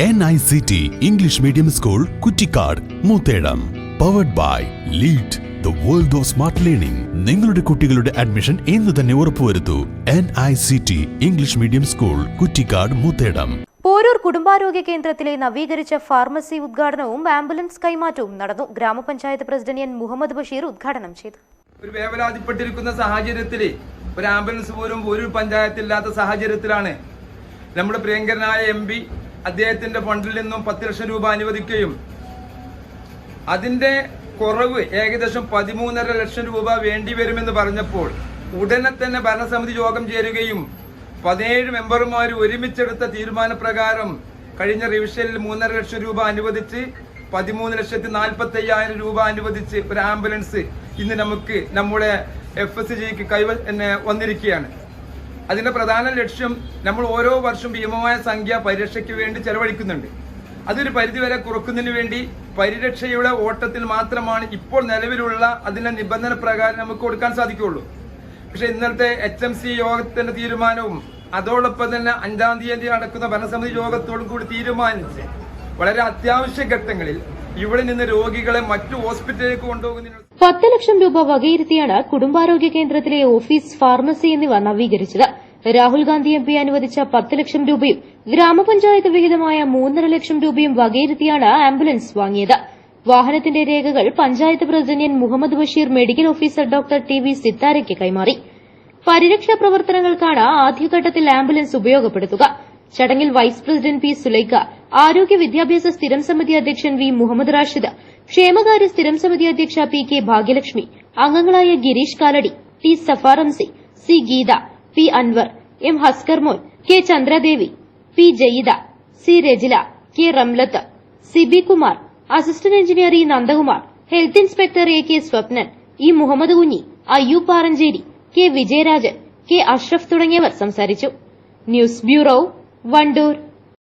N I C T English medium school Kuttikkad Moothedam powered by lead the world of smart learning നിങ്ങളുടെ കുട്ടികളുടെ admission ഇന്ന് തന്നെ ഉറപ്പുവരുത്തൂ N I C T English medium school Kuttikkad Moothedam Poroor കുടുംബാരോഗ്യ കേന്ദ്രത്തിലെ നവീകരിച്ച pharmacy ഉദ്ഘാടനവും ambulance കൈമാറ്റവും നടന്നു. ഗ്രാമപഞ്ചായത്ത് പ്രസിഡന്റ് എൻ. മുഹമ്മദ് ബഷീർ ഉദ്ഘാടനം ചെയ്തു. ഒരു വേവലാതിപ്പെട്ടിരിക്കുന്ന സാഹചര്യത്തിൽ ഒരു ആംബുലൻസ് പോലും ഒരു പഞ്ചായത്തില്ലാത്ത സാഹചര്യത്തിലാണ് നമ്മുടെ പ്രിയങ്കരനായ എം പി അദ്ദേഹത്തിന്റെ ഫണ്ടിൽ നിന്നും പത്ത് ലക്ഷം രൂപ അനുവദിക്കുകയും അതിന്റെ കുറവ് ഏകദേശം പതിമൂന്നര ലക്ഷം രൂപ വേണ്ടി വരുമെന്ന് പറഞ്ഞപ്പോൾ ഉടനെ തന്നെ ഭരണസമിതി യോഗം ചേരുകയും പതിനേഴ് മെമ്പർമാർ ഒരുമിച്ചെടുത്ത തീരുമാനപ്രകാരം കഴിഞ്ഞ റിവിഷനിൽ മൂന്നര ലക്ഷം രൂപ അനുവദിച്ച് പതിമൂന്ന് ലക്ഷത്തി നാൽപ്പത്തി അയ്യായിരം രൂപ അനുവദിച്ച് ഒരു ആംബുലൻസ് ഇന്ന് നമുക്ക് നമ്മുടെ എഫ് എസ് ജിക്ക് കൈവ വന്നിരിക്കുകയാണ്. അതിന്റെ പ്രധാന ലക്ഷ്യം നമ്മൾ ഓരോ വർഷം ഭീമമായ സംഖ്യ പരിരക്ഷയ്ക്ക് വേണ്ടി ചെലവഴിക്കുന്നുണ്ട്. അതൊരു പരിധിവരെ കുറക്കുന്നതിന് വേണ്ടി പരിരക്ഷയുടെ ഓട്ടത്തിൽ മാത്രമാണ് ഇപ്പോൾ നിലവിലുള്ള അതിന്റെ നിബന്ധന പ്രകാരം നമുക്ക് കൊടുക്കാൻ സാധിക്കുള്ളൂ പക്ഷെ ഇന്നത്തെ എച്ച് എം സി യോഗത്തിന്റെ തീരുമാനവും അതോടൊപ്പം തന്നെ അഞ്ചാം തീയതി നടക്കുന്ന ഭരണസമിതി യോഗത്തോടും കൂടി തീരുമാനിച്ച് വളരെ അത്യാവശ്യ ഘട്ടങ്ങളിൽ ഇവിടെ നിന്ന് രോഗികളെ മറ്റു ഹോസ്പിറ്റലിലേക്ക് കൊണ്ടുപോകുന്നതിന് പത്ത് ലക്ഷം രൂപ വകയിരുത്തിയാണ് കുടുംബാരോഗ്യ കേന്ദ്രത്തിലെ ഓഫീസ് ഫാർമസി എന്നിവ നവീകരിച്ചത്. രാഹുൽ ഗാന്ധി എം പി അനുവദിച്ച പത്ത് ലക്ഷം രൂപയും ഗ്രാമപഞ്ചായത്ത് വിഹിതമായ മൂന്നര ലക്ഷം രൂപയും വകയിരുത്തിയാണ് ആംബുലൻസ് വാങ്ങിയത്. വാഹനത്തിന്റെ രേഖകൾ panchayat president Muhammad Basheer medical officer doctor T V സിത്താരയ്ക്ക് കൈമാറി. പരിരക്ഷാ പ്രവർത്തനങ്ങൾക്കാണ് ആദ്യഘട്ടത്തിൽ ആംബുലൻസ് ഉപയോഗപ്പെടുത്തുക. ചടങ്ങിൽ വൈസ് പ്രസിഡന്റ് പി സുലൈഖ ആരോഗ്യ വിദ്യാഭ്യാസ സ്ഥിരം സമിതി അധ്യക്ഷൻ വി മുഹമ്മദ് റാഷിദ് ക്ഷേമകാര്യ സ്ഥിരം സമിതി അധ്യക്ഷ പി കെ ഭാഗ്യലക്ഷ്മി അംഗങ്ങളായ Girish Kalady T Safaramsi C Geetha P Anwar M Haskar Mon K Chandradevi P Jayida C Rajila K Ramlath C B Kumar assistant engineer E Nandakumar health inspector A K Swapnan E Muhammad Kunhi Ayyub Paranchery K Vijayarajan K Ashraf തുടങ്ങിയവർ സംസാരിച്ചു. News bureau Wandoor.